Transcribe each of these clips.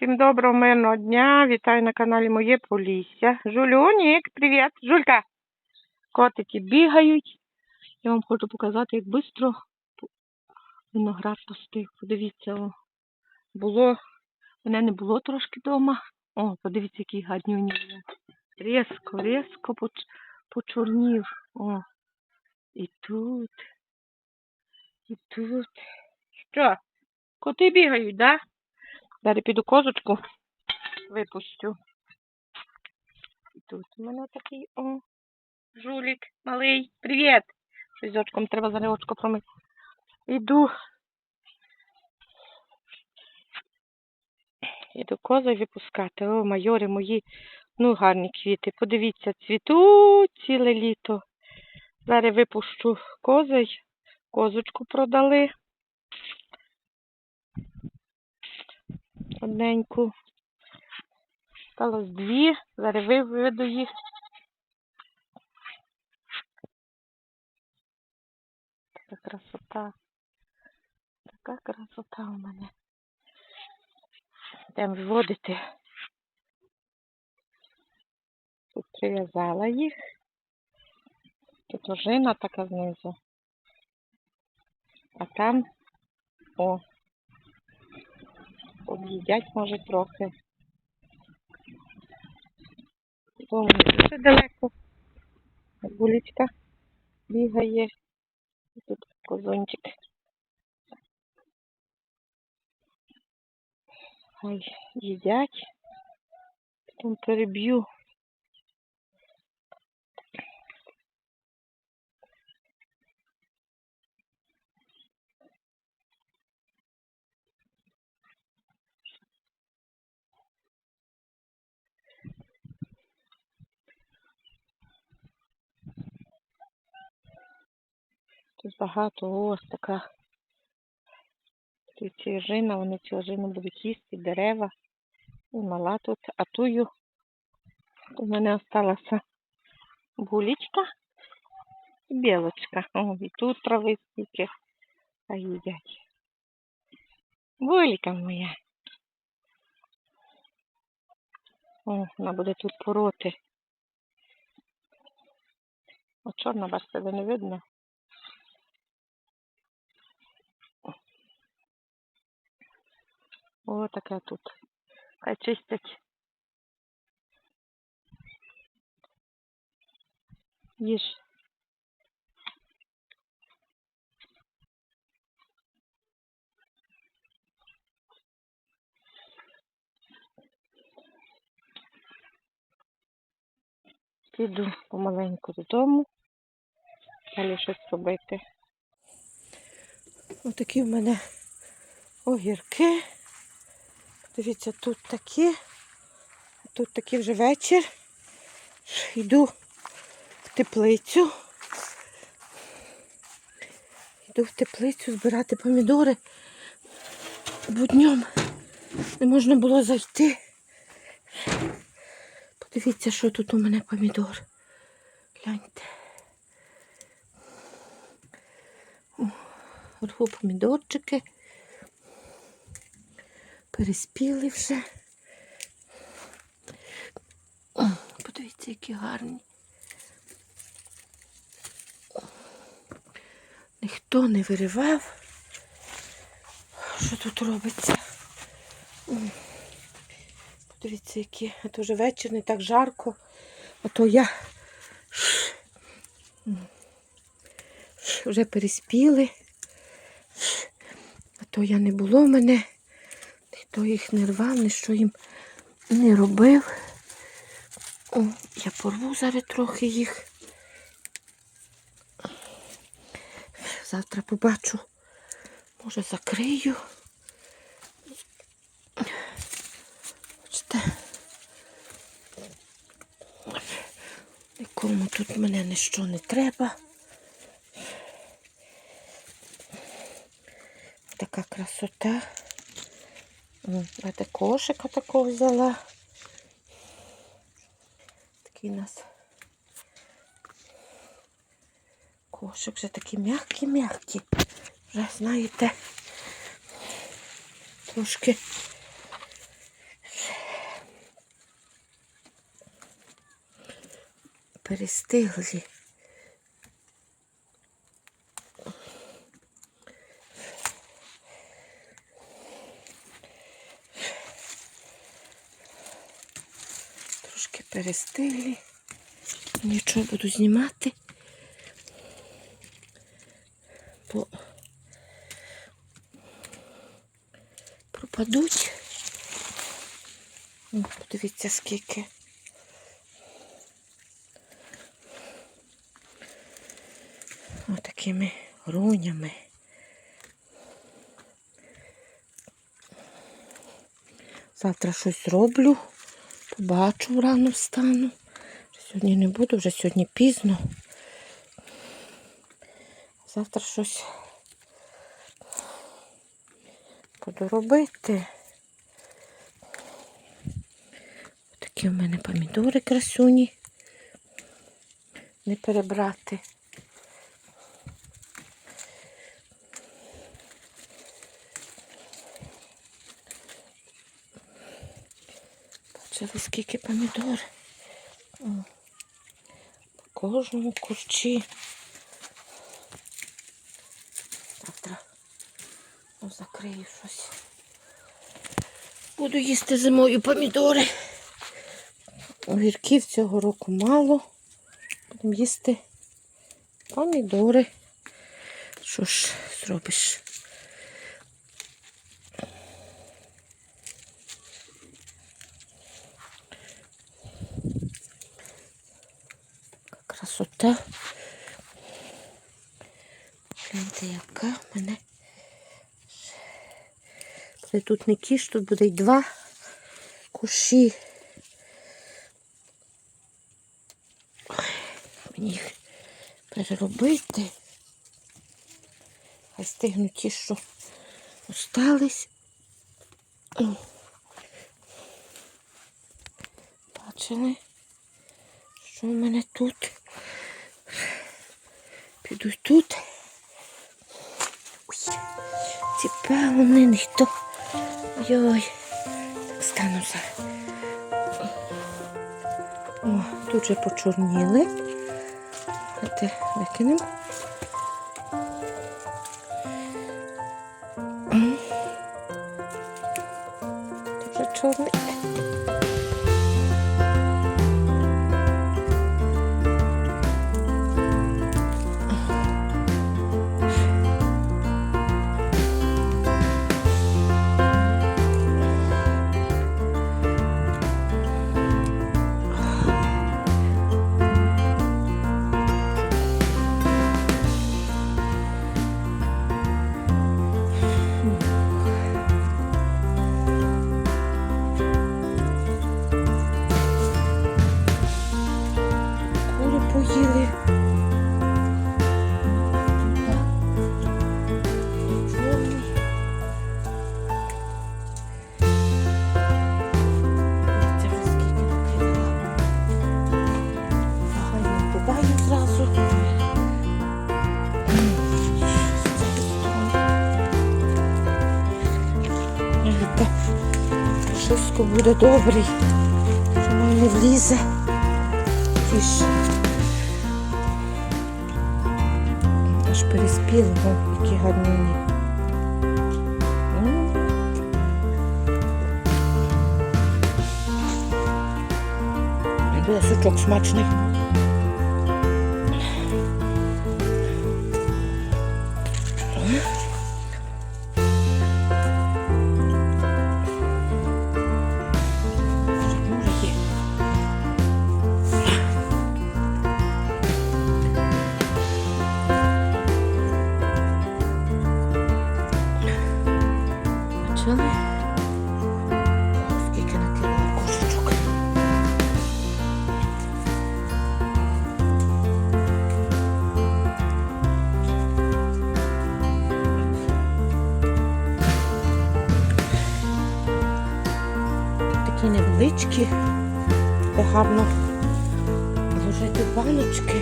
Всім доброго мирного дня. Вітаю на каналі Моє Полісся. Жулюнік, привіт. Жулька. Котики бігають. Я вам хочу показати, як швидко виноград пустив. Подивіться, о. було, мене не було трошки вдома. О, подивіться, який гарнюні. він. Різко, різко поч- почорнів. О. І тут. І тут. Що? Коти бігають, да? Далі піду козочку випущу. І тут у мене такий о. Жулік малий. Привіт! Щось з очком треба зараз очко промити. Іду. Іду козой випускати. О, майори мої. Ну, гарні квіти. Подивіться, цвітуть ціле літо. Зараз випущу козой. Козочку продали. Одненьку. Сталось дві. Зараз виведу їх. Така красота. Така красота у мене. Йдемо виводити. Тут прив'язала їх. Тут ожина така знизу. А там, о, об'їдять, може, трохи. Бо не дуже далеко. Булічка бігає. І Тут козончик. Хай їдять. Потім переб'ю. Тут багато ось така. Ці ожина, вони ці ожини будуть їсти, дерева. І мала тут. А тую у мене осталася гулічка і білочка. О, і тут трави стільки. А їдять. Гуліка моя. О, вона буде тут пороти. О, чорна, бачите, де не видно. О, таке тут. Хай чистять. Їж. Піду помаленьку додому. Далі щось робити. Отакі в мене огірки. Дивіться, тут такі. Тут такий вже вечір. Йду в теплицю. Йду в теплицю збирати помідори. Бо днем не можна було зайти. Подивіться, що тут у мене помідор. Гляньте. О, помідорчики. Переспіли вже. Подивіться, які гарні. Ніхто не виривав. Що тут робиться? Подивіться, які. А то вже вечір не так жарко. А то я вже переспіли. А то я не було в мене. Ніхто їх не рвав, ніщо їм не робив. О, я порву зараз трохи їх. Завтра побачу. Може закрию. Бачите. Нікому тут мене ніщо не треба. Така красота. Знаєте, кошика такого взяла. Такий у нас кошик вже такий м'який-м'який. Вже, знаєте, трошки перестиглі. Трошки перестигли. Нічого буду знімати. Бо пропадуть. О, подивіться, скільки. Отакими рунями. Завтра щось зроблю, побачу рано встану. Сьогодні не буду, вже сьогодні пізно. Завтра щось буду робити. Такі в мене помідори красуні. Не перебрати. Бачили, скільки помідор. По кожному курчі. Завтра закрию щось. Буду їсти зимою помідори. Огірків цього року мало. Будемо їсти помідори. Що ж зробиш? Така Красота. Гляньте, яка в мене. Тут не кіш, тут буде й два кущі. Мені їх переробити. Хай стигнуть ті, що остались. Бачили, що в мене тут? Піду тут. Ой, ці певни ніхто. Йой. Так стану за. О, тут же почорніли. Давайте викинемо. Буде добрий. Що мені не влізе. Тише. Аж переспіли, о, які гарні. Буде сучок смачний. Бачили? Скільки накинула кошечок. Такі невеличкі, де гарно вложити в баночки.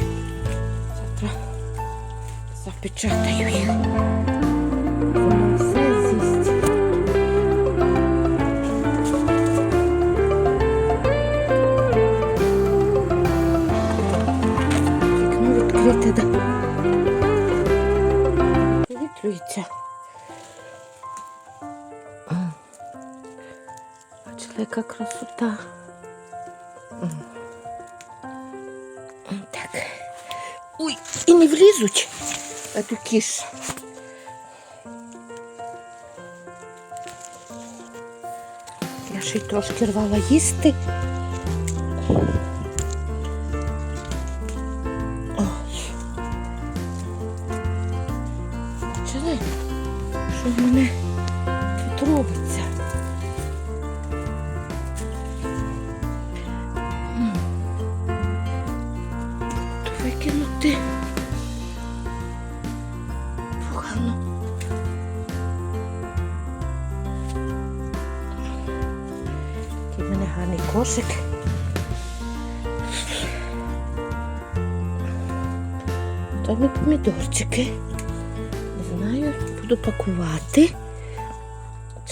Завтра запечатаю їх. Яка красота. Так. Ой, і не влізуть. А ту. Я ще й трошки рвала їсти. Ой. Бачили, що в мене тут робиться? Кошик. Там і помідорчики. Не знаю, буду пакувати.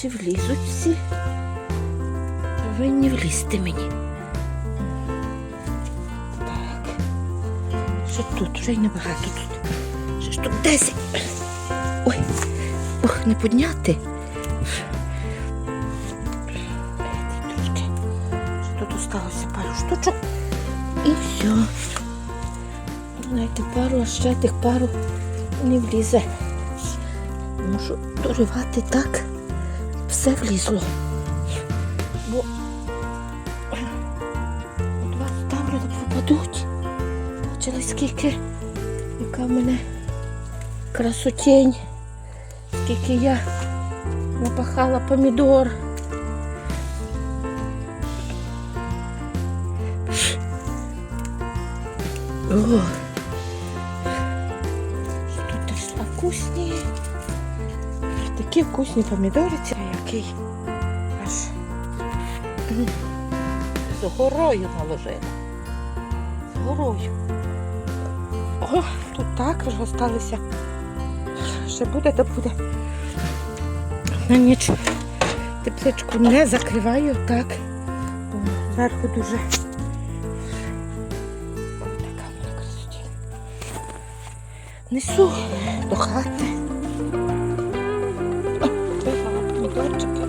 Чи влізуть всі? Повинні влізти мені. Так. Що тут? Вже й небагато тут. Ще штук 10. Ой, ох, не підняти. Осталося пару штучок. І все. Знаєте, пару, а ще тих пару не влізе. Можу доривати так, все влізло. Бо от вас ставлю, пропадуть. Бачили, скільки, яка в мене красотень, скільки я напахала помідор. О, тут теж вкусні. Такі вкусні помідори, це який аж з горою наложила. З горою. О, тут також залишилися. Ще буде, то буде. На ніч тепличку не закриваю так. Бо зверху дуже. Несу до хати. О, Випала помідорчики.